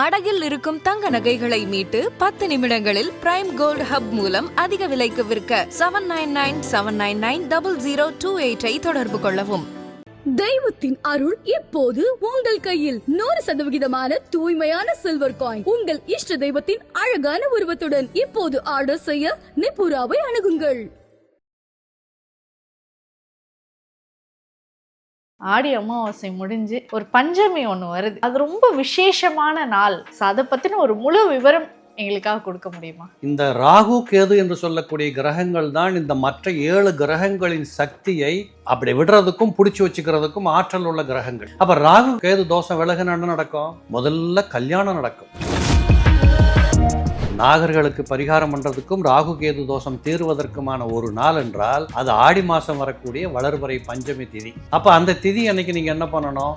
அடகில் இருக்கும் தங்க நகைகளை மீட்டு பத்து நிமிடங்களில் பிரைம் கோல்டு ஹப் மூலம் அதிக விலைக்கு விற்க seven nine nine seven nine nine double zero two எயிட்டை தொடர்பு கொள்ளவும். தெய்வத்தின் அருள் இப்போது உங்கள் கையில்? நூறு சதவிகிதமான தூய்மையான சில்வர் காயின் உங்கள் இஷ்ட தெய்வத்தின் அழகான உருவத்துடன் இப்போது ஆர்டர் செய்ய நிபுராவை அணுகுங்கள். ஆடி அமாவாசை முடிஞ்சு ஒரு பஞ்சமி ஒன்று வருது. அது ரொம்ப விசேஷமான நாள். ஸோ அதை பற்றின ஒரு முழு விவரம் எங்களுக்காக கொடுக்க முடியுமா? இந்த ராகு கேது என்று சொல்லக்கூடிய கிரகங்கள் தான் இந்த மற்ற ஏழு கிரகங்களின் சக்தியை அப்படி விடுறதுக்கும் பிடிச்சி வச்சுக்கிறதுக்கும் ஆற்றல் உள்ள கிரகங்கள். அப்ப ராகு கேது தோஷம் விலகுன என்ன நடக்கும்? முதல்ல கல்யாணம் நடக்கும். நாகர்களுக்கு பரிகாரம் பண்றதுக்கும் ராகு கேது தோஷம் தீர்வதற்குமான ஒரு நாள் என்றால் அது ஆடி மாசம் வரக்கூடிய வளர்வரை பஞ்சமி திதி. அப்ப அந்த திதி அன்னைக்கு நீங்க என்ன பண்ணணும்?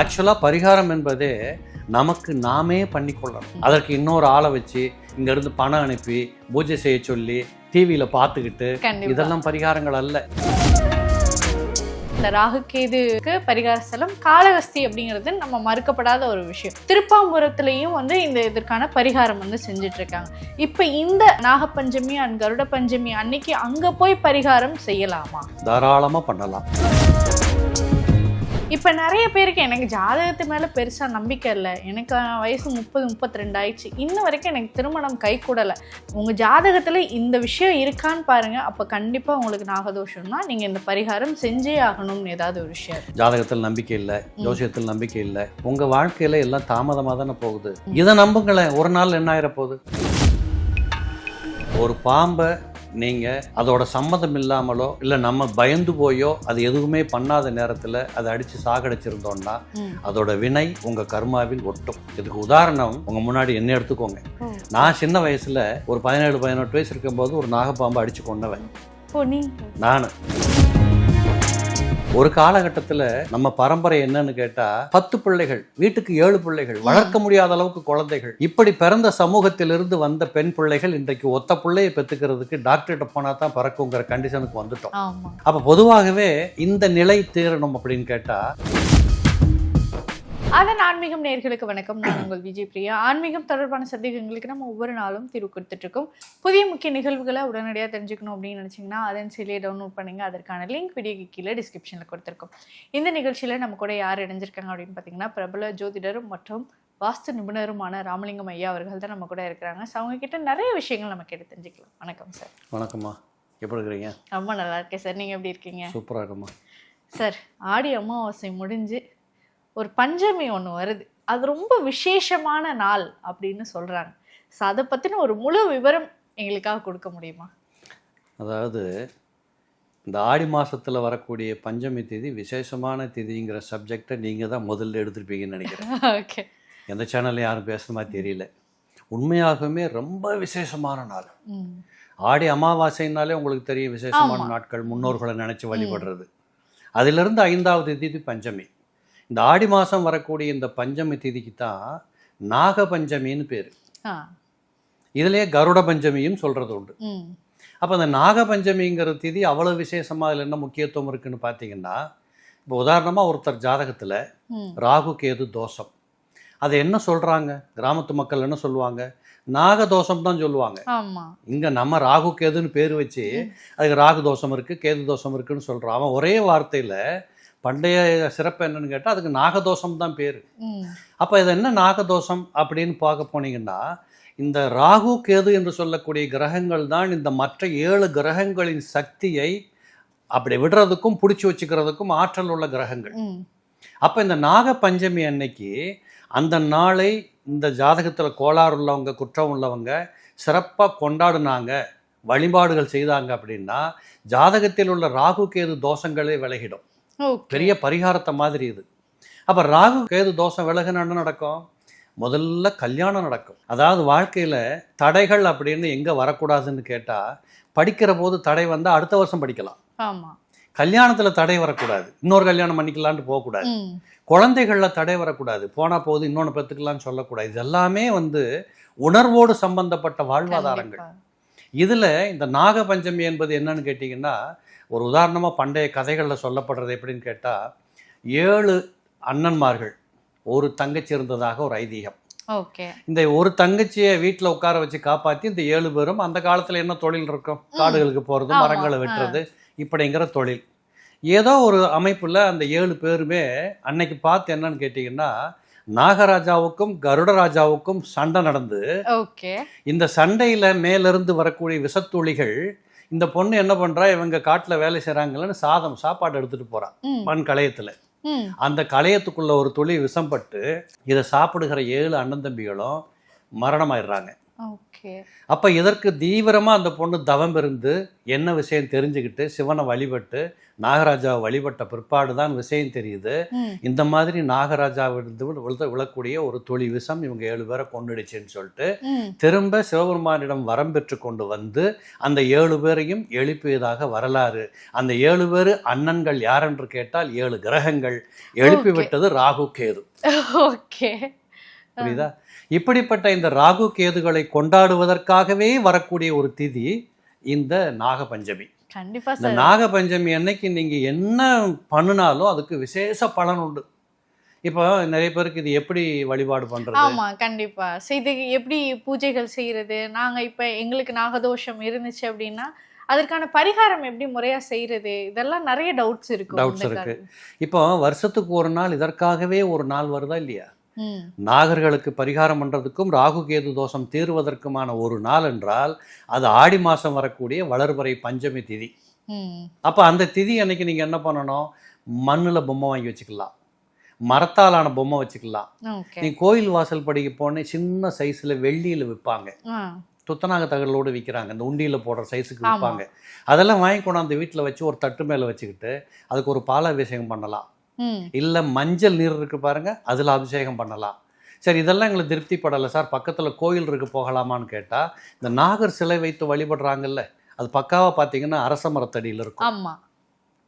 ஆக்சுவலா பரிகாரம் என்பதே நமக்கு நாமே பண்ணிக்கொள்ளணும் அதற்கு இன்னொரு ஆளை வச்சு இங்க இருந்து பணம் அனுப்பி பூஜை செய்ய சொல்லி டிவியில பார்த்துக்கிட்டு இதெல்லாம் பரிகாரங்கள் அல்ல. இந்த ராகுகேதுக்கு பரிகார ஸ்தலம் காளகஸ்தி அப்படிங்கிறது நம்ம மறுக்கப்படாத ஒரு விஷயம். திருப்பாம்புரத்துலயும் வந்து இந்த இதற்கான பரிகாரம் வந்து செஞ்சுட்டு இருக்காங்க இப்ப இந்த நாகப்பஞ்சமி அண்ட் கருட பஞ்சமி அன்னைக்கு அங்க போய் பரிகாரம் செய்யலாமா? தாராளமா பண்ணலாம். இப்ப நிறைய பேருக்கு எனக்கு ஜாதகத்து மேல பெருசா நம்பிக்கை இல்லை. எனக்கு வயசு முப்பது முப்பத்தி ரெண்டு ஆயிடுச்சு. இன்ன வரைக்கும் எனக்கு திருமணம் கை கூடல. உங்க ஜாதகத்துல இந்த விஷயம் இருக்கான்னு பாருங்க. அப்ப கண்டிப்பா உங்களுக்கு நாகதோஷம்னா நீங்க இந்த பரிகாரம் செஞ்சே ஆகணும்னு ஏதாவது ஒரு விஷயம். ஜாதகத்தில் நம்பிக்கை இல்லை. ஜோசியத்தில் நம்பிக்கை இல்லை. உங்க வாழ்க்கையில எல்லாம் தாமதமாக தானே போகுது இதை நம்புங்களேன். ஒரு நாள் என்ன ஆயிர போகுது ஒரு பாம்பை நீங்க அதோட சம்மதம் இல்லாமலோ இல்லை நம்ம பயந்து போயோ அது எதுவுமே பண்ணாத நேரத்தில் அதை அடிச்சு சாகடிச்சிருந்தோம்னா. அதோட வினை உங்க கர்மாவில் ஒட்டும். இதுக்கு உதாரணம் உங்க முன்னாடி என்ன எடுத்துக்கோங்க. நான் சின்ன வயசுல ஒரு பதினேழு பதினெட்டு வயசு இருக்கும்போது ஒரு நாகப்பாம்பை அடிச்சு கொண்டவன் நான். ஒரு காலகட்டத்தில் நம்ம பரம்பரை என்னன்னு கேட்டா பத்து பிள்ளைகள் வீட்டுக்கு ஏழு பிள்ளைகள் வளர்க்க முடியாத அளவுக்கு குழந்தைகள். இப்படி பிறந்த சமூகத்திலிருந்து வந்த பெண் பிள்ளைகள் இன்றைக்கு ஒத்த பிள்ளையை பெத்துக்கிறதுக்கு டாக்டர்கிட்ட போனா தான் பிறக்குங்கிற கண்டிஷனுக்கு வந்துட்டோம். அப்ப பொதுவாகவே இந்த நிலை தீரணும் அப்படின்னு கேட்டா அதன் ஆன்மீகம் நேர்களுக்கு வணக்கம். நான் உங்கள் விஜய் பிரியா. ஆன்மீகம் தொடர்பான சந்தேகங்களுக்கு நம்ம ஒவ்வொரு நாளும் தீர்வு கொடுத்துட்டு இருக்கோம் புதிய முக்கிய நிகழ்வுகளை உடனடியாக தெரிஞ்சுக்கணும் அப்படின்னு நினச்சிங்கன்னா அதன் சிலையை டவுன்லோட் பண்ணுங்க. அதற்கான லிங்க் வீடியோக்கு கீழே டிஸ்கிரிப்ஷனில் கொடுத்துருக்கோம். இந்த நிகழ்ச்சியில் நம்ம கூட யார் இணைஞ்சிருக்காங்க அப்படின்னு பார்த்தீங்கன்னா பிரபல ஜோதிடரும் மற்றும் வாஸ்து நிபுணருமான ராமலிங்கம் ஐயா அவர்கள் தான் நம்ம கூட இருக்கிறாங்க. ஸோ அவங்க கிட்ட நிறைய விஷயங்கள் நம்ம கேட்டு தெரிஞ்சுக்கலாம். வணக்கம் சார் வணக்கம்மா. எப்படி இருக்கிறீங்க? ரொம்ப நல்லா இருக்கேன் சார் நீங்கள் எப்படி இருக்கீங்க? சூப்பரா இருக்குமா சார் ஆடி அமாவாசை முடிஞ்சு ஒரு பஞ்சமி ஒன்று வருது. அது ரொம்ப விசேஷமான நாள் அப்படின்னு சொல்கிறாங்க ஸோ அதை பற்றின ஒரு முழு விவரம் எங்களுக்காக கொடுக்க முடியுமா? அதாவது இந்த ஆடி மாசத்துல வரக்கூடிய பஞ்சமி திதி விசேஷமான திதிங்கிற சப்ஜெக்டை நீங்க தான் முதல்ல எடுத்திருப்பீங்கன்னு நினைக்கிறேன். ஓகே எந்த சேனல்லையும் யாரும் பேசுகிற மாதிரி தெரியல. உண்மையாகவுமே ரொம்ப விசேஷமான நாள். ஆடி அமாவாசைனாலே உங்களுக்கு தெரியும் விசேஷமான. நாட்கள் முன்னோர்களை நினைச்சு வழிபடுறது. அதிலிருந்து ஐந்தாவது திதி பஞ்சமி. இந்த ஆடி மாதம் வரக்கூடிய இந்த பஞ்சமி திதிக்கு தான் நாக பஞ்சமின்னு பேர். இதுலயே கருட பஞ்சமியும் சொல்றது உண்டு. அப்போ அந்த நாக பஞ்சமிங்கிற திதி அவ்வளோ விசேஷமாக அதில் என்ன முக்கியத்துவம் இருக்குன்னு பார்த்தீங்கன்னா இப்போ உதாரணமாக ஒருத்தர் ஜாதகத்தில் ராகு கேது தோஷம். அதை என்ன சொல்றாங்க? கிராமத்து மக்கள் என்ன சொல்லுவாங்க? நாக தோஷம் தான் சொல்லுவாங்க. இங்க நம்ம ராகு கேதுன்னு பேர் வச்சு அதுக்கு ராகு தோஷம் இருக்கு கேது தோஷம் இருக்குன்னு சொல்றான். அவன் ஒரே வார்த்தையில பண்டைய சிறப்பு என்னன்னு கேட்டா அதுக்கு நாகதோஷம் தான் பேர். அப்ப இது என்ன நாகதோஷம் அப்படின்னு பார்க்க போனீங்கன்னா இந்த ராகு கேது என்று சொல்லக்கூடிய கிரகங்கள் தான் இந்த மற்ற ஏழு கிரகங்களின் சக்தியை அப்படி விடுறதுக்கும் பிடிச்சி வச்சுக்கிறதுக்கும் ஆற்றல் உள்ள கிரகங்கள். அப்போ இந்த நாக பஞ்சமி அன்னைக்கு அந்த நாளை இந்த ஜாதகத்தில் கோளாறு உள்ளவங்க குற்றம் உள்ளவங்க சிறப்பாக கொண்டாடுனாங்க வழிபாடுகள் செய்தாங்க அப்படின்னா ஜாதகத்தில் உள்ள ராகு கேது தோஷங்களே விலகிடும். பெரிய பரிகாரத்தை மாதிரி இது. அப்போ ராகு கேது தோஷம் விலகுன என்ன நடக்கும்? முதல்ல கல்யாணம் நடக்கும். அதாவது வாழ்க்கையில் தடைகள் அப்படின்னு எங்கே வரக்கூடாதுன்னு கேட்டால் படிக்கிற போது தடை வந்தால் அடுத்த வருஷம் படிக்கலாம். ஆமாம் கல்யாணத்தில் தடை வரக்கூடாது. இன்னொரு கல்யாணம் பண்ணிக்கலான்ட்டு போகக்கூடாது. குழந்தைகளில் தடை வரக்கூடாது. போனால் போது இன்னொன்று பெற்றுக்கலாம்னு சொல்லக்கூடாது. இது எல்லாமே வந்து உணர்வோடு சம்பந்தப்பட்ட வாழ்வாதாரங்கள். இதில் இந்த நாக பஞ்சமி என்பது என்னன்னு கேட்டிங்கன்னா ஒரு உதாரணமாக பண்டைய கதைகளில் சொல்லப்படுறது எப்படின்னு கேட்டால் ஏழு அண்ணன்மார்கள் ஒரு தங்கச்சி இருந்ததாக ஒரு ஐதீகம். ஓகே. இந்த ஒரு தங்கச்சியை வீட்டில் உட்கார வச்சு காப்பாற்றி இந்த ஏழு பேரும் அந்த காலத்தில் என்ன தொழில் இருக்கும்? காடுகளுக்கு போகிறது மரங்களை வெட்டுறது இப்படிங்கிற தொழில். ஏதோ ஒரு அமைப்பில் அந்த ஏழு பேருமே அன்னைக்கு பார்த்து என்னன்னு கேட்டிங்கன்னா நாகராஜாவுக்கும் கருடராஜாவுக்கும் சண்டை நடந்து ஓகே. இந்த சண்டையில் மேலிருந்து வரக்கூடிய விஷத்துளிகள் இந்த பொண்ணு என்ன பண்ணுறா இவங்க காட்டில் வேலை செய்கிறாங்களன்னு சாதம் சாப்பாடு எடுத்துகிட்டு போறா. ம். மண் களையத்தில். அந்த களையத்துக்குள்ள ஒரு துளி விஷம் பட்டு இதை சாப்பிடுகிற ஏழு அண்ணன் தம்பிகளும் மரணமாயிடுறாங்க. அப்போ இதற்கு தீவிரமாக அந்த பொண்ணு தவம் இருந்து என்ன விஷயம் தெரிஞ்சுக்கிட்டு சிவனை வழிபட்டு நாகராஜாவை வழிபட்ட பிற்பாடு தான் விஷயம் தெரியுது. இந்த மாதிரி நாகராஜாவிலிருந்து விழ விழக்கூடிய ஒரு துளி விஷம் இவங்க ஏழு பேரை கொண்டுடுச்சுன்னு சொல்லிட்டு திரும்ப சிவபெருமானிடம் வரம் பெற்று கொண்டு வந்து அந்த ஏழு பேரையும் எழுப்பியதாக வரலாறு. அந்த ஏழு பேர் அண்ணன்கள் யாரென்று கேட்டால் ஏழு கிரகங்கள். எழுப்பி. விட்டது ராகு கேது. ஓகே. புரியுதா? இப்படிப்பட்ட இந்த ராகு கேதுகளை கொண்டாடுவதற்காகவே வரக்கூடிய ஒரு திதி இந்த நாகபஞ்சமி. கண்டிப்பா இந்த நாகபஞ்சமி அன்னைக்கு நீங்க என்ன பண்ணினாலும் அதுக்கு விசேஷ பலன் உண்டு. இப்போ நிறைய பேருக்கு இது எப்படி வழிபாடு பண்றது? ஆமா கண்டிப்பா. இதுக்கு எப்படி பூஜைகள் செய்யறது? நாங்க இப்ப எங்களுக்கு நாகதோஷம் இருந்துச்சு அப்படின்னா அதற்கான பரிகாரம் எப்படி முறையா செய்யறது? இதெல்லாம் நிறைய டவுட்ஸ் Doubts இந்த இருக்கு. இப்போ வருஷத்துக்கு ஒரு நாள் இதற்காகவே ஒரு நாள் வருதா இல்லையா? நாகர்களுக்கு பரிகாரம் பண்றதுக்கும் ராகு கேது தோஷம் தீர்வதற்குமான ஒரு நாள் என்றால் அது ஆடி மாசம் வரக்கூடிய வளர்வரை பஞ்சமி திதி. அப்போ அந்த திதி அன்னைக்கு நீங்க என்ன பண்ணணும்? மண்ணில் பொம்மை வாங்கி வச்சுக்கலாம். மரத்தாலான பொம்மை வச்சுக்கலாம். நீ கோயில் வாசல் படிக்க போனே சின்ன சைஸில் வெள்ளியில் விற்பாங்க துத்தநாக தகவலோடு விற்கிறாங்க இந்த உண்டியில் போடுற சைஸுக்கு. விற்பாங்க அதெல்லாம் வாங்கி கொண்டாந்து வீட்டில் வச்சு ஒரு தட்டு மேலே வச்சுக்கிட்டு அதுக்கு ஒரு பாலாபிஷேகம் பண்ணலாம். இல்லை மஞ்சள் நீர் இருக்கு பாருங்க அதில் அபிஷேகம் பண்ணலாம். சரி இதெல்லாம் எங்களுக்கு திருப்திப்படலை சார். பக்கத்தில் கோயில் இருக்கு போகலாமான்னு கேட்டால் இந்த நாகர் சிலை வைத்து வழிபடுறாங்கல்ல அது பக்காவாக பார்த்தீங்கன்னா அரச மரத்தடியில் இருக்கும். ஆமா.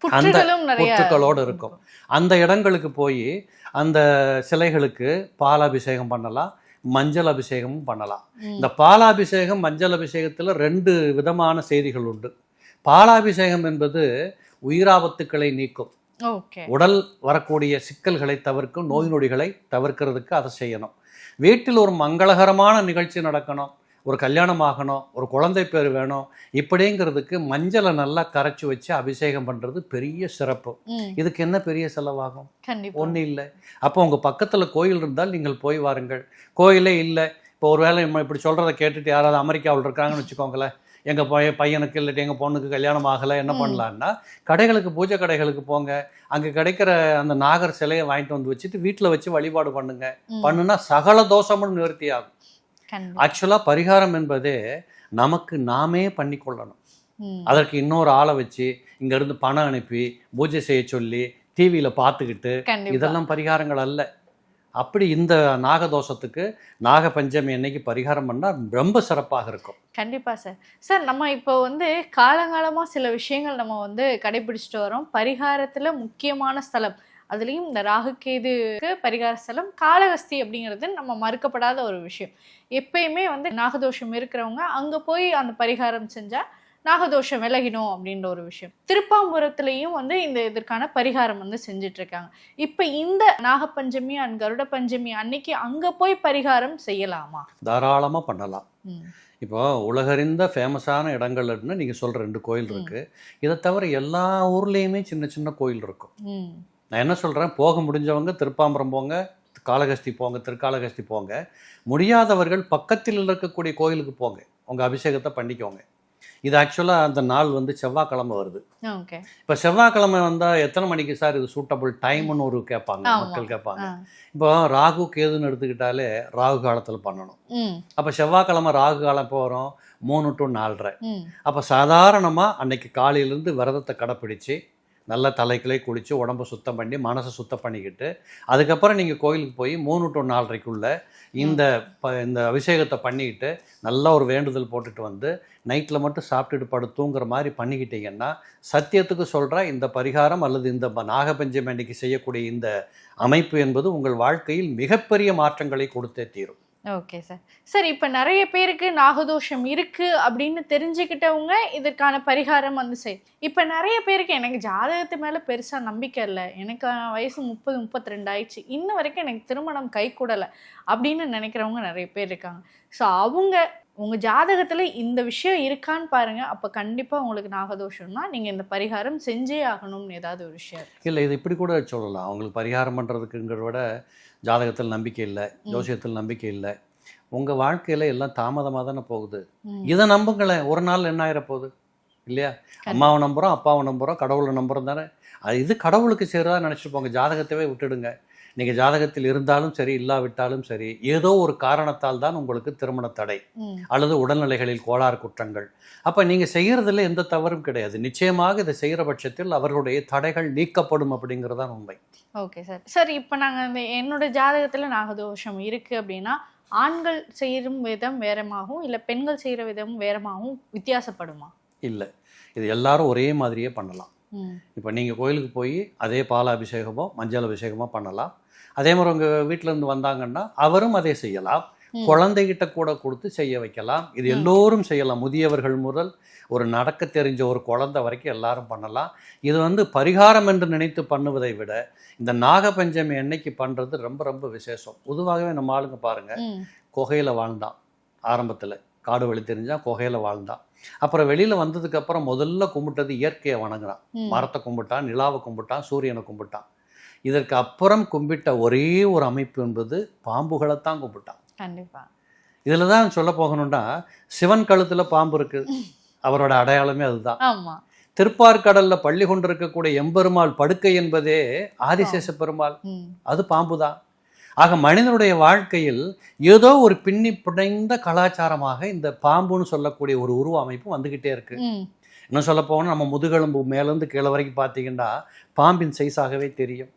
புற்றுகளும் நிறைய புற்றுகளோடு இருக்கும். அந்த இடங்களுக்கு போய் அந்த சிலைகளுக்கு பாலாபிஷேகம் பண்ணலாம் மஞ்சள் அபிஷேகமும் பண்ணலாம். இந்த பாலாபிஷேகம் மஞ்சள் அபிஷேகத்தில் ரெண்டு விதமான செய்திகள் உண்டு. பாலாபிஷேகம் என்பது உயிராபத்துக்களை நீக்கும். உடல் வரக்கூடிய சிக்கல்களை தவிர்க்கும் நோய் நொடிகளை தவிர்க்கிறதுக்கு அதை செய்யணும். வீட்டில் ஒரு மங்களகரமான நிகழ்ச்சி நடக்கணும். ஒரு கல்யாணம் ஆகணும். ஒரு குழந்தை பேர் வேணும். இப்படிங்கிறதுக்கு மஞ்சளை நல்லா கரைச்சி வச்சு அபிஷேகம் பண்ணுறது பெரிய சிறப்பு. இதுக்கு என்ன பெரிய செலவாகும்? ஒன்றும் இல்லை. அப்போ உங்கள் பக்கத்தில் கோயில் இருந்தால் நீங்கள் போய் வாருங்கள். கோயிலே இல்லை. இப்போ ஒருவேளை நம்ம இப்படி சொல்கிறத கேட்டுட்டு யாராவது அமெரிக்காவில் இருக்காங்கன்னு வச்சுக்கோங்களேன். எங்கள் பைய பையனுக்கு இல்லாட்டி எங்கள் பொண்ணுக்கு கல்யாணம் ஆகலை என்ன. பண்ணலான்னா கடைகளுக்கு பூஜை கடைகளுக்கு போங்க. அங்கே கிடைக்கிற அந்த நாகர் சிலையை வாங்கிட்டு வந்து வச்சுட்டு வீட்டில் வச்சு வழிபாடு பண்ணுங்க. பண்ணுனா சகல தோஷமும் நிவர்த்தி ஆகும். ஆக்சுவலாக பரிகாரம் என்பதே நமக்கு நாமே பண்ணிக்கொள்ளணும் ம். அதற்கு இன்னொரு ஆளை வச்சு இங்கேருந்து பணம் அனுப்பி பூஜை செய்ய சொல்லி டிவியில் பார்த்துக்கிட்டு இதெல்லாம் பரிகாரங்கள் அல்ல. அப்படி இந்த நாகதோஷத்துக்கு நாக பஞ்சமி அன்னைக்கு பரிகாரம் பண்ணால் ரொம்ப சிறப்பாக இருக்கும். கண்டிப்பாக சார் சார் நம்ம இப்போ வந்து காலங்காலமாக சில விஷயங்கள் நம்ம வந்து கடைபிடிச்சிட்டு வரோம். பரிகாரத்தில் முக்கியமான ஸ்தலம் அதுலேயும் இந்த ராகுகேதுக்கு பரிகார ஸ்தலம் காளஹஸ்தி அப்படிங்கிறது நம்ம மறுக்கப்படாத ஒரு விஷயம். எப்பயுமே வந்து நாகதோஷம் இருக்கிறவங்க அங்கே போய் அந்த பரிகாரம் செஞ்சால் நாகதோஷம் விலகிடும் அப்படின்ற ஒரு விஷயம். திருப்பாம்புரத்துலேயும் வந்து இந்த இதற்கான பரிகாரம் வந்து செஞ்சுட்டு இருக்காங்க இப்போ இந்த நாகப்பஞ்சமி அண்ட் கருட பஞ்சமி அன்னைக்கு அங்க போய் பரிகாரம் செய்யலாமா? தாராளமாக பண்ணலாம். இப்போ உலகறிந்த ஃபேமஸான இடங்கள்னு நீங்கள் சொல்கிற ரெண்டு கோயில் இருக்குது இதை தவிர எல்லா ஊர்லேயுமே சின்ன சின்ன கோயில் இருக்கும். நான் என்ன சொல்கிறேன் போக முடிஞ்சவங்க திருப்பாம்பரம் போங்க காளகஸ்தி போங்க திருக்காளகஸ்தி போங்க. முடியாதவர்கள் பக்கத்தில் இருக்கக்கூடிய கோயிலுக்கு போங்க. உங்கள் அபிஷேகத்தை பண்ணிக்கோங்க. இது ஆக்சுவலாக அந்த நாள் வந்து செவ்வாய்க்கிழமை வருது. இப்போ செவ்வாய்க்கிழமை வந்தால் எத்தனை மணிக்கு சார் இது சூட்டபிள் டைம்னு ஒரு கேட்பாங்க. மக்கள் கேட்பாங்க. இப்போ ராகு கேதுன்னு எடுத்துக்கிட்டாலே ராகு காலத்தில் பண்ணணும். அப்போ செவ்வாய்க்கிழமை ராகு காலம் வரும்? மூணு டு நாலரை. அப்போ சாதாரணமாக அன்னைக்கு காலையிலேருந்து விரதத்தை கடைப்பிடிச்சு நல்ல தலைக்கிளை குளித்து உடம்பு சுத்தம் பண்ணி மனசை சுத்தம் பண்ணிக்கிட்டு அதுக்கப்புறம் நீங்கள் கோயிலுக்கு போய் மூணு டு நாலரைக்குள்ளே இந்த ப இந்த அபிஷேகத்தை பண்ணிக்கிட்டு நல்லா ஒரு வேண்டுதல் போட்டுட்டு வந்து நைட்டில் மட்டும் சாப்பிட்டுட்டு படு தூங்குற மாதிரி பண்ணிக்கிட்டீங்கன்னா சத்தியத்துக்கு சொல்கிற இந்த பரிகாரம் அல்லது இந்த நாகபஞ்சம் நாகபஞ்சமி அன்னைக்கு செய்யக்கூடிய இந்த அமைப்பு என்பது உங்கள் வாழ்க்கையில் மிகப்பெரிய மாற்றங்களை கொடுத்தே தீரும். ஓகே சார் சார் இப்போ நிறைய பேருக்கு நாகதோஷம் இருக்குது அப்படின்னு தெரிஞ்சுக்கிட்டவங்க இதற்கான பரிகாரம் வந்து செய். இப்போ நிறைய பேருக்கு எனக்கு ஜாதகத்து மேலே பெருசாக நம்பிக்கை இல்லை. எனக்கு வயசு முப்பது முப்பத்தி ரெண்டு ஆயிடுச்சு. இன்ன வரைக்கும் எனக்கு திருமணம் கை கூடலை அப்படின்னு நினைக்கிறவங்க நிறைய பேர் இருக்காங்க. ஸோ அவங்க உங்கள் ஜாதகத்தில் இந்த விஷயம் இருக்கான்னு பாருங்கள் அப்போ கண்டிப்பாக உங்களுக்கு நாகதோஷம்னா நீங்கள் இந்த பரிகாரம் செஞ்சே ஆகணும்னு ஏதாவது ஒரு விஷயம் இல்லை இது இப்படி கூட சொல்லலாம். அவங்களுக்கு பரிகாரம் பண்ணுறதுக்குங்கிறத விட ஜாதகத்தில் நம்பிக்கை இல்லை. ஜோசியத்தில் நம்பிக்கை இல்லை. உங்கள் வாழ்க்கையில் எல்லாம் தாமதமாக தானே போகுது. இதை நம்புங்களேன். ஒரு நாள் என்ன ஆயிர போகுது இல்லையா அம்மாவை நம்புகிறோம் அப்பாவை நம்புகிறோம் கடவுளை நம்புகிறோம் தானே. அது இது கடவுளுக்கு சேருதா நினச்சிட்டு போங்க. ஜாதகத்தவே விட்டுடுங்க. நீங்கள் ஜாதகத்தில் இருந்தாலும் சரி இல்லாவிட்டாலும் சரி ஏதோ ஒரு காரணத்தால் தான் உங்களுக்கு திருமண தடை அல்லது உடல்நிலைகளில் கோளாறு குற்றங்கள். அப்போ நீங்கள் செய்கிறதுல எந்த தவறும் கிடையாது. நிச்சயமாக இதை செய்கிற பட்சத்தில் அவர்களுடைய தடைகள் நீக்கப்படும் அப்படிங்கிறது தான் உண்மை. Okay sir. சார் இப்போ நாங்கள் இந்த என்னோட ஜாதகத்தில் நாகதோஷம் இருக்குது அப்படின்னா ஆண்கள் செய்யும் விதம் வேறமாகவும் இல்லை பெண்கள் செய்கிற விதம் வேறமாகவும் வித்தியாசப்படுமா? இல்லை. இது எல்லாரும் ஒரே மாதிரியே பண்ணலாம். இப்போ நீங்கள் கோயிலுக்கு போய் அதே பால் அபிஷேகமோ மஞ்சள் அபிஷேகமோ பண்ணலாம். அதே மாதிரி உங்கள் வீட்டிலேருந்து வந்தாங்கன்னா அவரும் அதை செய்யலாம். குழந்தைகிட்ட கூட கொடுத்து செய்ய வைக்கலாம். இது. எல்லோரும் செய்யலாம். முதியவர்கள் முதல் ஒரு நடக்க தெரிஞ்ச ஒரு குழந்தை வரைக்கும் எல்லாரும் பண்ணலாம். இது வந்து பரிகாரம் என்று நினைத்து பண்ணுவதை விட இந்த நாகபஞ்சமி அன்னைக்கு பண்ணுறது ரொம்ப ரொம்ப விசேஷம். பொதுவாகவே நம்ம ஆளுங்க பாருங்கள் குகையில் வாழ்ந்தான். ஆரம்பத்தில் காடு வழி தெரிஞ்சால் குகையில் வாழ்ந்தான். அப்புறம் வெளியில் வந்ததுக்கப்புறம் முதல்ல கும்பிட்டது இயற்கையை வணங்குறான். மரத்தை கும்பிட்டான் நிலாவை கும்பிட்டான் சூரியனை கும்பிட்டான். இதற்கு அப்புறம் கும்பிட்ட ஒரே ஒரு அமைப்பு என்பது பாம்புகளைத்தான் கும்பிட்டான். கண்டிப்பா. இதில் தான் சொல்ல போகணும்னா சிவன் கழுத்தில் பாம்பு இருக்குது அவரோட அடையாளமே அதுதான். ஆமா. திருப்பார்கடலில் பள்ளி கொண்டிருக்கக்கூடிய எம்பெருமாள் படுக்கை என்பதே ஆதிசேஷ பெருமாள். அது பாம்பு தான் ஆக மனிதனுடைய வாழ்க்கையில் ஏதோ ஒரு பின்னி பிணைந்த கலாச்சாரமாக இந்த பாம்புன்னு சொல்லக்கூடிய ஒரு உருவ அமைப்பு வந்துக்கிட்டே இருக்கு. இன்னும் சொல்ல போனால் நம்ம முதுகெலும்பு மேலேருந்து கீழே வரைக்கும் பார்த்தீங்கன்னா பாம்பின் சைஸாகவே தெரியும்.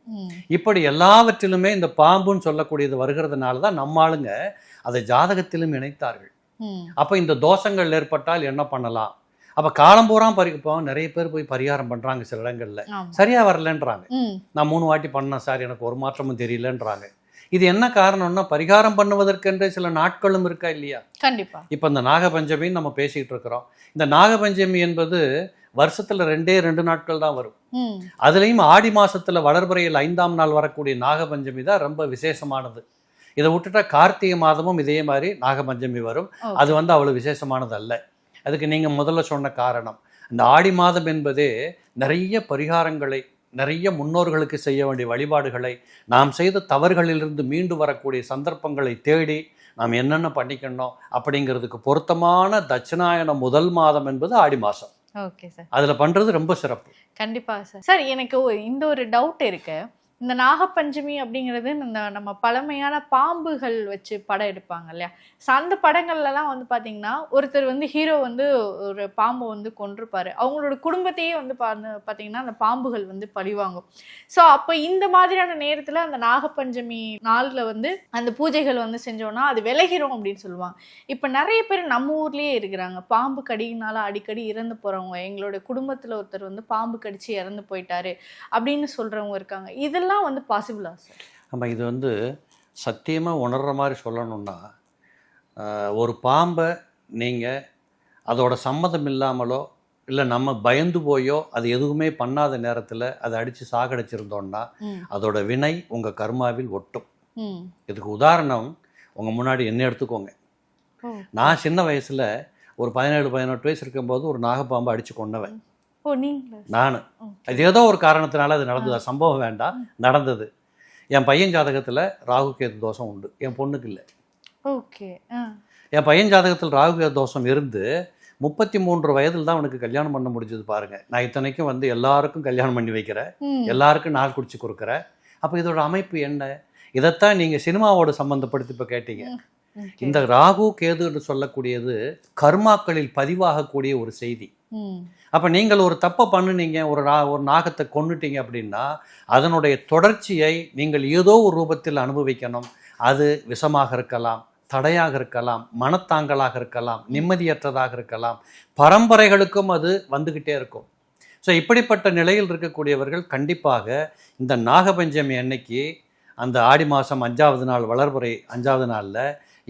இப்படி எல்லாவற்றிலுமே இந்த பாம்புன்னு சொல்லக்கூடியது வருகிறதுனால தான் நம்ம ஆளுங்க அதை ஜாதகத்திலும் இணைத்தார்கள். அப்போ இந்த தோஷங்கள் ஏற்பட்டால் என்ன பண்ணலாம்? அப்போ காலம்பூரா பறி இப்போ நிறைய பேர் போய் பரிகாரம் பண்ணுறாங்க சில இடங்களில். சரியாக வரலன்றாங்க. நான் மூணு வாட்டி பண்ணேன் சார். எனக்கு ஒரு மாற்றமும் தெரியலன்றாங்க. இது என்ன காரணம்னா பரிகாரம் பண்ணுவதற்கென்று சில நாட்களும் இருக்கா இல்லையா? கண்டிப்பா. இப்போ இந்த நாகபஞ்சமின்னு நம்ம பேசிகிட்டு இருக்கிறோம். இந்த நாகபஞ்சமி என்பது வருஷத்தில் ரெண்டே ரெண்டு நாட்கள் தான் வரும். அதுலேயும் ஆடி மாசத்துல வளர்பிறையில் ஐந்தாம் நாள் வரக்கூடிய நாகபஞ்சமி தான் ரொம்ப விசேஷமானது. இதை விட்டுட்டா கார்த்திகை மாதமும் இதே மாதிரி நாகபஞ்சமி வரும். அது வந்து அவ்வளோ விசேஷமானது அல்ல. அதுக்கு நீங்கள் முதல்ல சொன்ன காரணம் இந்த ஆடி மாதம் என்பதே நிறைய பரிகாரங்களை நிறைய முன்னோர்களுக்கு செய்ய வேண்டிய வழிபாடுகளை நாம் செய்த தவறுகளிலிருந்து மீண்டு வரக்கூடிய சந்தர்ப்பங்களை தேடி நாம் என்னென்ன பண்ணிக்கணும் அப்படிங்கிறதுக்கு பொருத்தமான தட்சிணாயன முதல் மாதம் என்பது ஆடி மாதம் ஓகே சார். அதில் பண்ணுறது ரொம்ப சிறப்பு. கண்டிப்பா சார். சார் எனக்கு இந்த ஒரு டவுட் இருக்கு. இந்த நாகப்பஞ்சமி அப்படிங்கிறது இந்த நம்ம பழமையான பாம்புகள் வச்சு படம் எடுப்பாங்க இல்லையா? ஸோ அந்த படங்கள்லலாம் வந்து பார்த்தீங்கன்னா ஒருத்தர் வந்து ஹீரோ வந்து ஒரு பாம்பை வந்து கொண்டிருப்பார் அவங்களோட குடும்பத்தையே வந்து பா பார்த்தீங்கன்னா அந்த பாம்புகள் வந்து பழிவாங்கும். ஸோ அப்போ இந்த மாதிரியான நேரத்தில் அந்த நாகப்பஞ்சமி நாளில் வந்து அந்த பூஜைகள் வந்து செஞ்சோன்னா அது விலகிரும் அப்படின்னு சொல்லுவாங்க. இப்போ நிறைய பேர் நம்ம ஊர்லேயே இருக்கிறாங்க. பாம்பு கடியினால அடிக்கடி இறந்து போகிறவங்க எங்களோட குடும்பத்தில் ஒருத்தர் வந்து பாம்பு கடித்து இறந்து போயிட்டாரு அப்படின்னு சொல்கிறவங்க இருக்காங்க. இதில் இதெல்லாம் வந்து பாசிபிளா சார் நம்ம இது வந்து சத்தியமாக உணர்கிற மாதிரி சொல்லணும்னா ஒரு பாம்பை நீங்கள் அதோட சம்மதம் இல்லாமலோ இல்லை நம்ம பயந்து போயோ அது எதுவுமே பண்ணாத நேரத்தில் அதை அடித்து சாகடிச்சிருந்தோம்னா ம். அதோட வினை உங்கள் கர்மாவில் ஒட்டும். இதுக்கு உதாரணம் உங்கள் முன்னாடி என்ன எடுத்துக்கோங்க. நான் சின்ன வயசில் ஒரு பதினேழு பதினெட்டு வயசு இருக்கும்போது ஒரு நாகப்பாம்பை அடித்து கொண்டவன் ஓ நீங்களா? நான். அது ஏதோ ஒரு காரணத்தினால அது நடந்தது. சம்பவம் வேண்டாம். நடந்தது. என் பையன் ஜாதகத்தில் ராகு கேது தோஷம் உண்டு. என் பொண்ணுக்கு இல்லை. ஓகே. என் பையன் ஜாதகத்தில் ராகு கேது தோஷம் இருந்து முப்பத்தி மூன்று வயதில் தான் அவனுக்கு கல்யாணம் பண்ண முடிஞ்சது பாருங்க. நான் இத்தனைக்கும் வந்து எல்லாருக்கும் கல்யாணம் பண்ணி வைக்கிறேன். எல்லாருக்கும் நாள் குடிச்சு கொடுக்குறேன். அப்போ இதோட அமைப்பு என்ன? இதைத்தான் நீங்கள் சினிமாவோட சம்பந்தப்படுத்தி இப்போ கேட்டீங்க. இந்த ராகு கேதுன்னு சொல்லக்கூடியது கர்மாக்களில் பதிவாகக்கூடிய ஒரு செய்தி. அப்போ நீங்கள் ஒரு தப்பை பண்ணுனீங்க ஒரு நா ஒரு நாகத்தை கொண்டுட்டீங்க அப்படின்னா அதனுடைய தொடர்ச்சியை நீங்கள் ஏதோ ஒரு ரூபத்தில் அனுபவிக்கணும். அது விஷமாக இருக்கலாம் தடையாக இருக்கலாம் மனத்தாங்கலாக இருக்கலாம் நிம்மதியற்றதாக இருக்கலாம். பரம்பரைகளுக்கும் அது வந்துக்கிட்டே இருக்கும். ஸோ இப்படிப்பட்ட நிலையில் இருக்கக்கூடியவர்கள் கண்டிப்பாக இந்த நாகபஞ்சமி அன்னைக்கு அந்த ஆடி மாதம் அஞ்சாவது நாள் வளர்புறை அஞ்சாவது நாளில்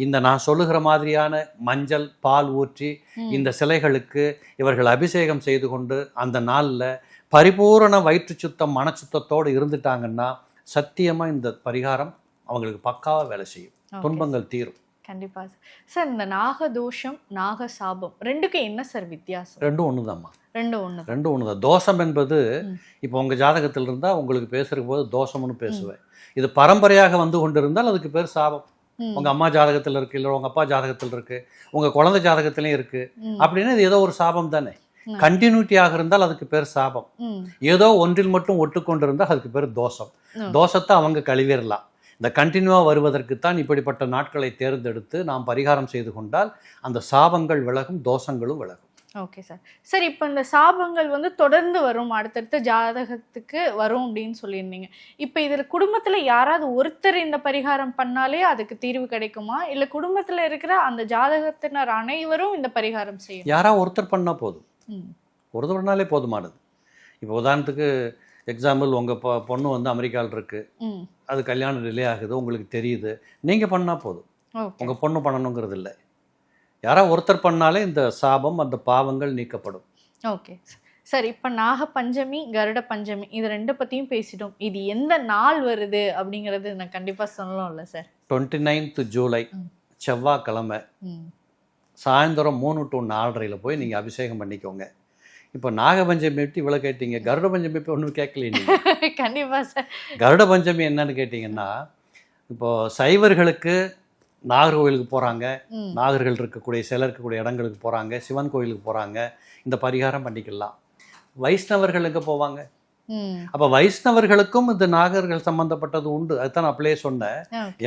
இந்த நான் சொல்லுகிற மாதிரியான மஞ்சள் பால் ஊற்றி. இந்த சிலைகளுக்கு இவர்கள் அபிஷேகம் செய்து கொண்டு அந்த நாளில் பரிபூரண வயிற்று சுத்தம் மனச்சுத்தத்தோடு இருந்துட்டாங்கன்னா சத்தியமாக இந்த பரிகாரம் அவங்களுக்கு பக்காவாக வேலை செய்யும். துன்பங்கள் தீரும். கண்டிப்பா சார். சார் இந்த நாகதோஷம் நாக சாபம் ரெண்டுக்கும் என்ன சார் வித்தியாசம்? ரெண்டும் ஒன்று தான்மா ரெண்டும் ஒண்ணு ரெண்டும் ஒன்று தான் தோஷம் என்பது. இப்போ உங்கள் ஜாதகத்தில் இருந்தால் உங்களுக்கு பேசுகிற போது தோஷம்னு பேசுவேன். இது பரம்பரையாக வந்து கொண்டு இருந்தால் அதுக்கு பேர் சாபம். உங்கள் அம்மா ஜாதகத்தில் இருக்கு இல்லை உங்கள் அப்பா ஜாதகத்தில் இருக்கு உங்கள் குழந்தை ஜாதகத்திலையும் இருக்கு. அப்படின்னா இது ஏதோ ஒரு சாபம் தானே. கண்டினியூட்டியாக இருந்தால் அதுக்கு பேர் சாபம். ஏதோ ஒன்றில் மட்டும் ஒட்டுக்கொண்டு இருந்தால் அதுக்கு பேர் தோஷம். தோஷத்தை அவங்க கழுவிடலாம் இந்த கண்டினியூவாக வருவதற்குத்தான் இப்படிப்பட்ட நாட்களை தேர்ந்தெடுத்து நாம் பரிகாரம் செய்து கொண்டால் அந்த சாபங்கள் விலகும் தோஷங்களும் விலகும் ஓகே சார் சார் இப்போ இந்த சாபங்கள் வந்து தொடர்ந்து வரும். அடுத்தடுத்த ஜாதகத்துக்கு வரும் அப்படின்னு சொல்லியிருந்தீங்க. இப்போ இதில் குடும்பத்தில் யாராவது ஒருத்தர் இந்த பரிகாரம் பண்ணாலே அதுக்கு தீர்வு கிடைக்குமா? இல்லை குடும்பத்தில் இருக்கிற அந்த ஜாதகத்தினர் அனைவரும் இந்த பரிகாரம் செய்யணும்? யாரா ஒருத்தர் பண்ணால் போதும். ம். ஒருத்தர் பண்ணாலே போதுமானது. இப்போ உதாரணத்துக்கு எக்ஸாம்பிள் உங்கள் பொ பொண்ணு வந்து அமெரிக்காவில் இருக்குது ம். அது கல்யாணம் டிலே ஆகுது உங்களுக்கு தெரியுது. நீங்கள் பண்ணால் போதும். உங்கள் பொண்ணு பண்ணணுங்கிறது இல்லை. யாரா ஒருத்தர் பண்ணாலே இந்த சாபம் அந்த பாவங்கள் நீக்கப்படும். ஓகே. சார் இப்போ நாக பஞ்சமி கருட பஞ்சமி இது ரெண்டு பற்றியும் பேசிட்டோம். இது எந்த நாள் வருது அப்படிங்கிறது நான் கண்டிப்பாக சொல்லணும்ல சார் டுவெண்ட்டி நைன்த்து ஜூலை. செவ்வாய்க்கிழமை. சாயந்தரம் மூணு டு நாலரையில் போய் நீங்கள் அபிஷேகம் பண்ணிக்கோங்க. இப்போ நாகபஞ்சமி விட்டு இவ்வளோ கேட்டீங்க. கருட பஞ்சமி இப்போ ஒன்றும் கேட்கல நீங்கள் கண்டிப்பாக சார் கருட பஞ்சமி என்னன்னு கேட்டிங்கன்னா இப்போ சைவர்களுக்கு நாகர் கோயிலுக்கு போகிறாங்க நாகர்கள் இருக்கக்கூடிய சிலர் இருக்கக்கூடிய இடங்களுக்கு போகிறாங்க சிவன் கோயிலுக்கு போகிறாங்க இந்த பரிகாரம் பண்ணிக்கலாம். வைஷ்ணவர்கள் எங்கே போவாங்க? அப்போ வைஷ்ணவர்களுக்கும் இந்த நாகர்கள் சம்பந்தப்பட்டது உண்டு. அதுதான் அப்படியே சொன்னேன்.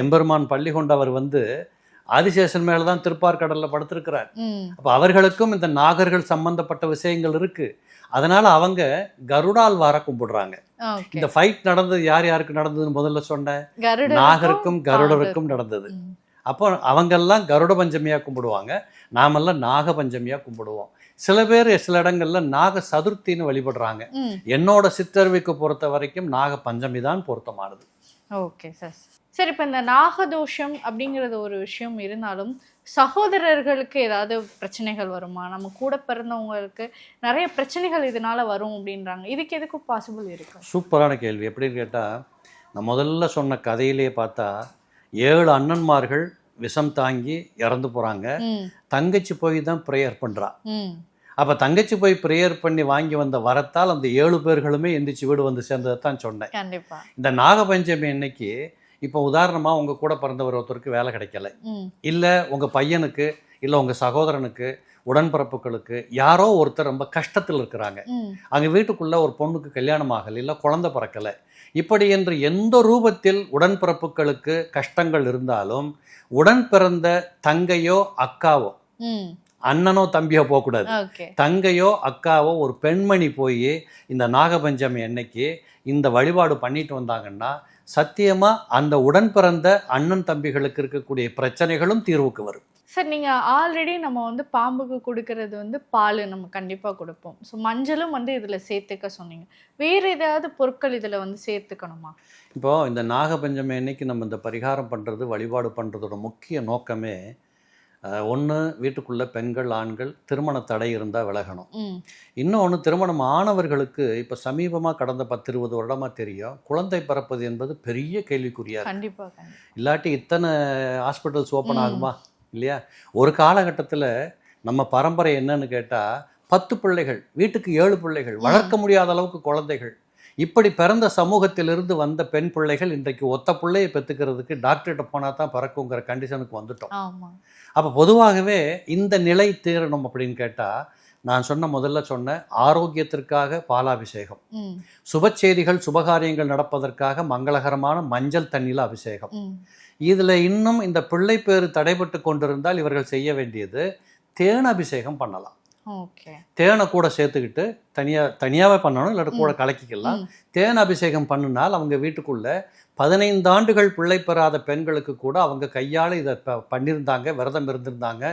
எம்பெருமான் பள்ளி கொண்டவர் வந்து ஆதிசேஷன் மேலே தான் திருப்பார்கடலில் படுத்திருக்கிறார். அப்போ அவர்களுக்கும் இந்த நாகர்கள் சம்பந்தப்பட்ட விஷயங்கள் இருக்கு. அதனால அவங்க கருடால் வார கும்பிடுறாங்க. இந்த ஃபைட் நடந்தது யார் யாருக்கு நடந்ததுன்னு முதல்ல சொன்னேன். நாகருக்கும் கருடருக்கும். நடந்தது. அப்போ அவங்கெல்லாம் கருட பஞ்சமியா கும்பிடுவாங்க. நாமெல்லாம் நாக பஞ்சமியா கும்பிடுவோம். சில பேர் சில இடங்கள்ல நாக சதுர்த்தின்னு வழிபடுறாங்க. என்னோட சிற்றறிவுக்கு பொறுத்த வரைக்கும் நாக பஞ்சமி தான் பொருத்தமானது. Okay sir. சரி இப்போ இந்த நாகதோஷம் அப்படிங்கிறது ஒரு விஷயம் இருந்தாலும் சகோதரர்களுக்கு ஏதாவது பிரச்சனைகள் வருமா? நம்ம கூட பிறந்தவங்களுக்கு நிறைய பிரச்சனைகள் இதனால வரும் அப்படின்றாங்க. இதுக்கு எதுக்கும் பாசிபிள் இருக்கு? சூப்பரான கேள்வி. எப்படின்னு கேட்டால் நான் முதல்ல சொன்ன கதையிலேயே பார்த்தா ஏழு அண்ணன்மார்கள் விஷம் தாங்கி இறந்து போகிறாங்க தங்கச்சி போய் தான் ப்ரேயர் பண்ணுறா அப்போ தங்கச்சி போய் ப்ரேயர் பண்ணி வாங்கி வந்த வரத்தால் அந்த ஏழு பேர்களுமே எந்திரிச்சு வீடு வந்து சேர்ந்ததை தான் சொன்னேன். இந்த நாகபஞ்சமி அன்னைக்கு இப்போ உதாரணமாக உங்கள் கூட பிறந்தவர் ஒருத்தருக்கு வேலை கிடைக்கல. இல்லை உங்கள் பையனுக்கு இல்லை உங்கள் சகோதரனுக்கு உடன்பிறப்புகளுக்கு யாரோ ஒருத்தர் ரொம்ப கஷ்டத்தில் இருக்கிறாங்க. அங்கே வீட்டுக்குள்ளே ஒரு பொண்ணுக்கு கல்யாணம் ஆகலை இல்லை குழந்தை பிறக்கலை. இப்படி என்று எந்த ரூபத்தில் உடன்பிறப்புகளுக்கு கஷ்டங்கள் இருந்தாலும் உடன் பிறந்த தங்கையோ அக்காவோ அண்ணனோ தம்பியோ போகக்கூடாது. தங்கையோ அக்காவோ ஒரு பெண்மணி போய் இந்த நாகபஞ்சமி அன்னைக்கு இந்த வழிபாடு பண்ணிட்டு வந்தாங்கன்னா சத்தியமா அந்த உடன் பிறந்த அண்ணன் தம்பிகளுக்கு இருக்கக்கூடிய பிரச்சனைகளும் தீர்வுக்கு வரும். சார் நீங்கள் ஆல்ரெடி நம்ம வந்து பாம்புக்கு கொடுக்கறது வந்து பால் நம்ம கண்டிப்பாக கொடுப்போம். ஸோ மஞ்சளும் வந்து இதில் சேர்த்துக்க சொன்னீங்க. வேறு ஏதாவது பொருட்கள் இதில் வந்து சேர்த்துக்கணுமா? இப்போ இந்த நாகபஞ்சமி அன்னைக்கு நம்ம இந்த பரிகாரம் பண்றது வழிபாடு பண்றதோட முக்கிய நோக்கமே ஒன்று வீட்டுக்குள்ள பெண்கள் ஆண்கள் திருமண தடை இருந்தால் விலகணும். இன்னொன்று திருமணம் ஆனவர்களுக்கு இப்போ சமீபமாக கடந்த பத்து இருபது வருடமாக தெரியும் குழந்தை பிறப்பது என்பது பெரிய கேள்விக்குறியா இருக்கு. கண்டிப்பாக இல்லாட்டி இத்தனை ஹாஸ்பிட்டல்ஸ் ஓப்பன். ஆகுமா? இல்லையா? ஒரு காலகட்டத்தில் நம்ம பரம்பரை என்னன்னு கேட்டால் பத்து பிள்ளைகள் வீட்டுக்கு ஏழு பிள்ளைகள். வளர்க்க முடியாத அளவுக்கு குழந்தைகள். இப்படி பிறந்த சமூகத்திலிருந்து வந்த பெண் பிள்ளைகள் இன்றைக்கு ஒத்த பிள்ளையை பெற்றுக்கிறதுக்கு டாக்டர்கிட்ட போனால் தான் பிறக்குங்கிற கண்டிஷனுக்கு வந்துட்டோம். அப்போ பொதுவாகவே இந்த நிலை தீரணும் அப்படின்னு கேட்டால் நான் சொன்ன முதல்ல சொன்ன ஆரோக்கியத்திற்காக பாலாபிஷேகம். சுப செய்திகள் சுபகாரியங்கள் நடப்பதற்காக மங்களகரமான மஞ்சள் தண்ணியில் அபிஷேகம். இதில் இன்னும் இந்த பிள்ளை பேறு தடைபட்டு கொண்டிருந்தால் இவர்கள் செய்ய வேண்டியது தேன் அபிஷேகம் பண்ணலாம். தேனை கூட சேர்த்துக்கிட்டு தனியாக தனியாகவே பண்ணணும் இல்லாட்டி கூட கலக்கிக்கலாம். தேன் அபிஷேகம் பண்ணினால் அவங்க வீட்டுக்குள்ள பதினைந்து ஆண்டுகள் பிள்ளை பெறாத பெண்களுக்கு கூட அவங்க கையால் இதை பண்ணியிருந்தாங்க விரதம் இருந்திருந்தாங்க.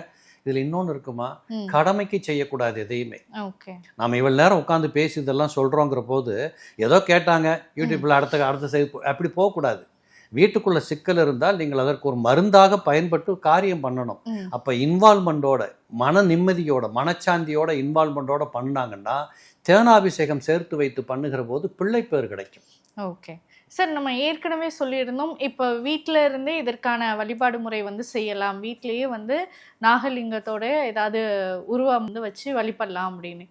இதில் இன்னொன்று இருக்குமா? கடமைக்கு செய்யக்கூடாது எதையுமே. நாம் இவ்வளோ நேரம் உட்காந்து பேசி இதெல்லாம் சொல்கிறோங்கிற போது ஏதோ கேட்டாங்க யூடியூப்பில் அடுத்த அடுத்த செய்தி அப்படி போகக்கூடாது. வீட்டுக்குள்ள சிக்கல் இருந்தால் நீங்கள் அதற்கு ஒரு மருந்தாக பயன்பட்டு காரியம் பண்ணணும். அப்போ இன்வால்மெண்ட்டோட மன நிம்மதியோட மனச்சாந்தியோட இன்வால்மெண்ட்டோட பண்ணாங்கன்னா தேனாபிஷேகம் சேர்த்து வைத்து பண்ணுகிற போது பிள்ளை பேர் கிடைக்கும். ஓகே. சார் நம்ம ஏற்கனவே சொல்லியிருந்தோம். இப்போ வீட்டில் இருந்தே இதற்கான வழிபாடு முறை வந்து செய்யலாம். வீட்டிலேயே வந்து நாகலிங்கத்தோட ஏதாவது உருவம் வந்து வச்சு வழிபடலாம் அப்படின்னு.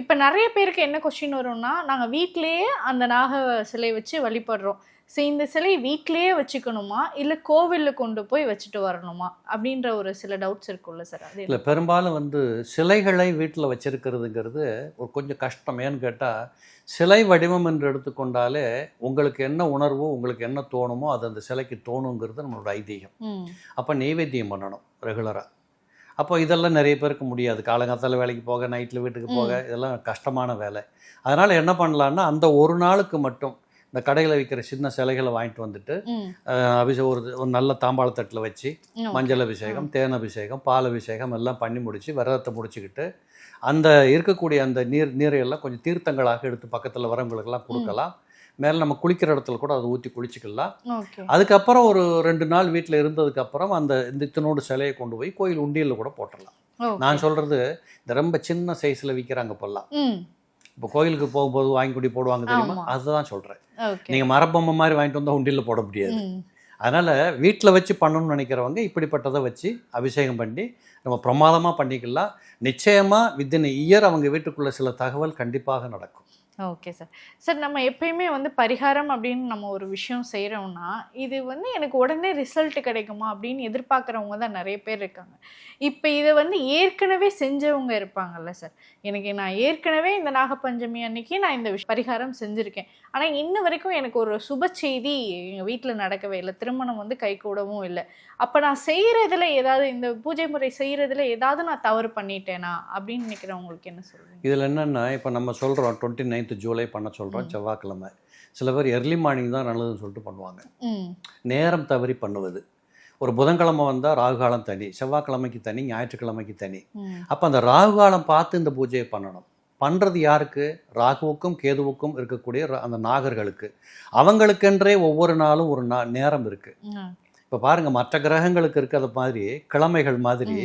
இப்போ நிறைய பேருக்கு என்ன கொஸ்டின் வரும்னா நாங்கள் வீட்டிலேயே அந்த நாக சிலை வச்சு வழிபடுறோம். சரி இந்த சிலை வீட்டிலேயே வச்சுக்கணுமா? இல்லை கோவிலில் கொண்டு போய் வச்சுட்டு வரணுமா? அப்படின்ற ஒரு சில டவுட்ஸ் இருக்கும்ல சார் அது இல்லை பெரும்பாலும் வந்து சிலைகளை வீட்டில் வச்சிருக்கிறதுங்கிறது ஒரு கொஞ்சம் கஷ்டம். ஏன்னு கேட்டால் சிலை வடிவம் என்று எடுத்துக்கொண்டாலே உங்களுக்கு என்ன உணர்வோ உங்களுக்கு என்ன தோணுமோ அது அந்த சிலைக்கு தோணுங்கிறது நம்மளோட ஐதீகம். அப்போ நெய்வேத்தியம் பண்ணணும் ரெகுலராக அப்போ இதெல்லாம் நிறைய பேருக்கு முடியாது. காலங்காத்தால வேலைக்கு போக நைட்டில் வீட்டுக்கு போக இதெல்லாம் கஷ்டமான வேலை. அதனால் என்ன பண்ணலான்னா அந்த ஒரு நாளுக்கு மட்டும் இந்த கடையில் விற்கிற சின்ன சிலைகளை வாங்கிட்டு வந்துட்டு அபிஷேகம் ஒரு ஒரு நல்ல தாம்பாளத்தட்டில் வச்சு மஞ்சள் அபிஷேகம் தேன் அபிஷேகம் பால் அபிஷேகம் எல்லாம் பண்ணி முடிச்சு விரதத்தை முடிச்சுக்கிட்டு அந்த இருக்கக்கூடிய அந்த நீர் நீரையெல்லாம் கொஞ்சம் தீர்த்தங்களாக எடுத்து பக்கத்தில் வரவங்களுக்கெல்லாம் கொடுக்கலாம். மேலே நம்ம குளிக்கிற இடத்துல கூட அதை ஊற்றி குளிச்சுக்கலாம். அதுக்கப்புறம் ஒரு ரெண்டு நாள் வீட்டில் இருந்ததுக்கப்புறம் அந்த இந்த இத்தனோடு சிலையை கொண்டு போய் கோயில் உண்டியலில் கூட போட்டுடலாம். நான் சொல்கிறது இந்த ரொம்ப சின்ன சைஸில் விற்கிறாங்க இப்போல்லாம் இப்போ கோயிலுக்கு போகும்போது வாங்கி குடி போடுவாங்க தெரியுமா. அதுதான் சொல்கிறேன் நீங்கள் மரப்பொம்மை மாதிரி வாங்கிட்டு வந்தால் உண்டியலில் போட முடியாது. அதனால் வீட்டில் வச்சு பண்ணணும்னு நினைக்கிறவங்க இப்படிப்பட்டதை வச்சு அபிஷேகம் பண்ணி நம்ம பிரமாதமாக பண்ணிக்கலாம். நிச்சயமாக வித்தின் இயர் அவங்க வீட்டுக்குள்ள சில தகவல் கண்டிப்பாக நடக்கும். Okay sir. சார் நம்ம எப்பயுமே வந்து பரிகாரம் அப்படின்னு நம்ம ஒரு விஷயம் செய்கிறோம்னா இது வந்து எனக்கு உடனே ரிசல்ட் கிடைக்குமா அப்படின்னு எதிர்பார்க்குறவங்க தான் நிறைய பேர் இருக்காங்க. இப்போ இதை வந்து ஏற்கனவே செஞ்சவங்க இருப்பாங்கல்ல சார். எனக்கு நான் ஏற்கனவே இந்த நாகப்பஞ்சமி அன்னைக்கு நான் இந்த விஷ் பரிகாரம் செஞ்சுருக்கேன். ஆனால் இன்ன வரைக்கும் எனக்கு ஒரு சுப செய்தி எங்கள் வீட்டில் நடக்கவே இல்லை. திருமணம் வந்து கை கூடவும் இல்லை. அப்போ நான் செய்கிறதுல ஏதாவது இந்த பூஜை முறை செய்கிறதுல ஏதாவது நான் தவறு பண்ணிட்டேனா அப்படின்னு நினைக்கிறவங்களுக்கு என்ன சொல்லுவீங்க? இதில் என்னென்னா இப்போ நம்ம சொல்கிறோம் டுவெண்ட்டி நைன்த் ஜூலை பண்ண சொல்கிறோம் செவ்வாய்க்கிழமை. சில பேர் எர்லி மார்னிங் தான் நல்லதுன்னு சொல்லிட்டு பண்ணுவாங்க. நேரம் தவறி பண்ணுவது. ஒரு புதன்கிழமை வந்தால் ராகுகாலம் தனி செவ்வாய்க்கிழமைக்கு தனி ஞாயிற்றுக்கிழமைக்கு தனி. அப்போ அந்த ராகுகாலம் பார்த்து இந்த பூஜையை பண்ணணும். பண்ணுறது யாருக்கு? ராகுவுக்கும் கேதுவுக்கும் இருக்கக்கூடிய அந்த நாகர்களுக்கு. அவங்களுக்கென்றே ஒவ்வொரு நாளும் ஒரு நா நேரம் இருக்குது இப்போ பாருங்க மற்ற கிரகங்களுக்கு இருக்கிற மாதிரி கிழமைகள் மாதிரி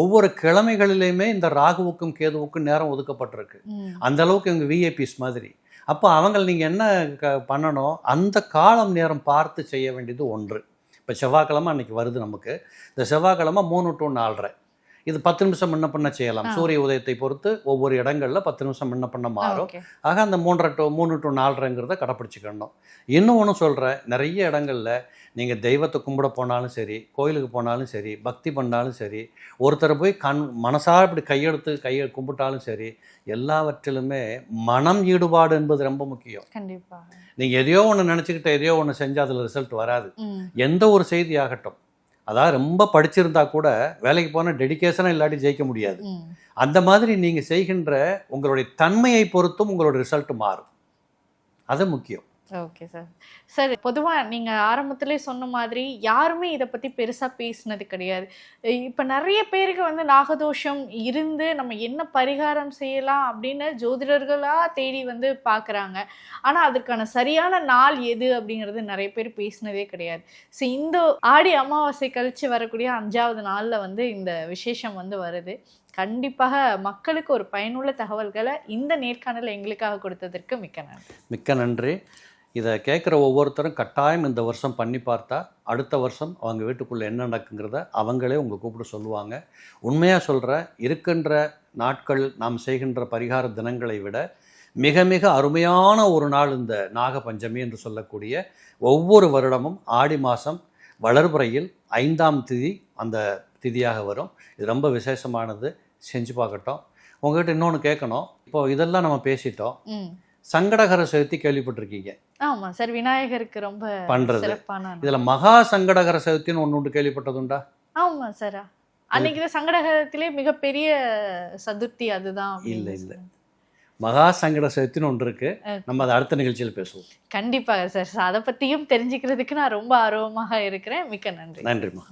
ஒவ்வொரு கிழமைகளிலையுமே இந்த ராகுவுக்கும் கேதுவுக்கும் நேரம் ஒதுக்கப்பட்டிருக்கு. அந்த அளவுக்கு இவங்க விஐபிஸ் மாதிரி. அப்போ அவங்க நீங்கள் என்ன க பண்ணணும்? அந்த காலம் நேரம் பார்த்து செய்ய வேண்டியது ஒன்று. இப்போ செவ்வாய்க்கிழமை அன்னைக்கு வருது நமக்கு. இந்த செவ்வாய்க்கிழமை மூணு டு நாலரை. இது பத்து நிமிஷம் முன்ன பண்ண செய்யலாம். சூரிய உதயத்தை பொறுத்து ஒவ்வொரு இடங்கள்ல பத்து நிமிஷம் முன்ன பண்ண மாறும். ஆக அந்த மூன்றரை டு மூணு டு நாலரைங்கிறத கடைப்பிடிச்சிக்கணும். இன்னும் ஒன்று சொல்கிறேன் நிறைய இடங்கள்ல நீங்கள் தெய்வத்தை கும்பிட போனாலும் சரி கோயிலுக்கு போனாலும் சரி பக்தி பண்ணாலும் சரி ஒருத்தரை போய் கண் மனசார இப்படி கையெடுத்து கையை கும்பிட்டாலும் சரி எல்லாவற்றிலுமே மனம் ஈடுபாடு என்பது ரொம்ப முக்கியம். கண்டிப்பா. நீங்கள் எதையோ ஒன்று நினச்சிக்கிட்டு எதையோ ஒன்று செஞ்சால் அதில் ரிசல்ட் வராது. எந்த ஒரு செய்தி ஆகட்டும். அதாவது ரொம்ப படிச்சிருந்தா கூட வேலைக்கு போனால் டெடிகேஷனாக இல்லாட்டி ஜெயிக்க முடியாது. அந்த மாதிரி நீங்கள் செய்கின்ற உங்களுடைய தன்மையை பொறுத்தும் உங்களோட ரிசல்ட் மாறும். அது முக்கியம். Okay sir. சார் பொதுவாக நீங்கள் ஆரம்பத்திலே சொன்ன மாதிரி யாருமே இதை பற்றி பெருசாக பேசினது கிடையாது. இப்போ நிறைய பேருக்கு வந்து நாகதோஷம் இருந்து நம்ம என்ன பரிகாரம் செய்யலாம் அப்படின்னு ஜோதிடர்களாக தேடி வந்து பார்க்குறாங்க ஆனால் அதற்கான சரியான நாள் எது அப்படிங்கிறது நிறைய பேர் பேசினதே கிடையாது. ஸோ இந்த ஆடி அமாவாசை கழித்து வரக்கூடிய அஞ்சாவது நாளில் வந்து இந்த விசேஷம் வந்து வருது. கண்டிப்பாக மக்களுக்கு ஒரு பயனுள்ள தகவல்களை இந்த நேர்காணல் எங்களுக்காக கொடுத்ததற்கு மிக்க நன்றி. மிக்க நன்றி. இதை கேட்குற ஒவ்வொருத்தரும் கட்டாயம் இந்த வருஷம் பண்ணி பார்த்தா அடுத்த வருஷம் அவங்க வீட்டுக்குள்ளே என்ன நடக்குங்கிறத அவங்களே உங்கள் கூப்பிட்டு சொல்லுவாங்க. உண்மையாக சொல்கிற இருக்கின்ற நாட்கள் நாம் செய்கின்ற பரிகார தினங்களை விட மிக மிக அருமையான ஒரு நாள் இந்த நாகபஞ்சமி என்று சொல்லக்கூடிய ஒவ்வொரு வருடமும் ஆடி மாதம் வளர்புறையில் ஐந்தாம் திதி அந்த திதியாக வரும். இது ரொம்ப விசேஷமானது. செஞ்சு பார்க்கட்டும். உங்ககிட்ட இன்னொன்று கேட்கணும். இப்போ இதெல்லாம் நம்ம பேசிட்டோம். சங்கடகர சதுர்த்தி கேள்விப்பட்டிருக்கீங்க. ஆமா சார் விநாயகருக்கு ரொம்ப பண்றது. இதுல மகா சங்கடகர சதுர்த்தின்னு ஒன்று உண்டு கேள்விப்பட்டதுண்டா? ஆமா சார். அன்னைக்கு சங்கடகரத்திலே மிகப்பெரிய சதுர்த்தி அதுதான் இல்ல, இல்ல. மகா சங்கட சதுர்த்தின்னு ஒன்று இருக்கு. நம்ம அதை அடுத்த நிகழ்ச்சியில் பேசுவோம். கண்டிப்பாக சார். அதை பத்தியும் தெரிஞ்சுக்கிறதுக்கு நான் ரொம்ப ஆர்வமாக இருக்கிறேன். மிக்க நன்றி. நன்றிம்மா.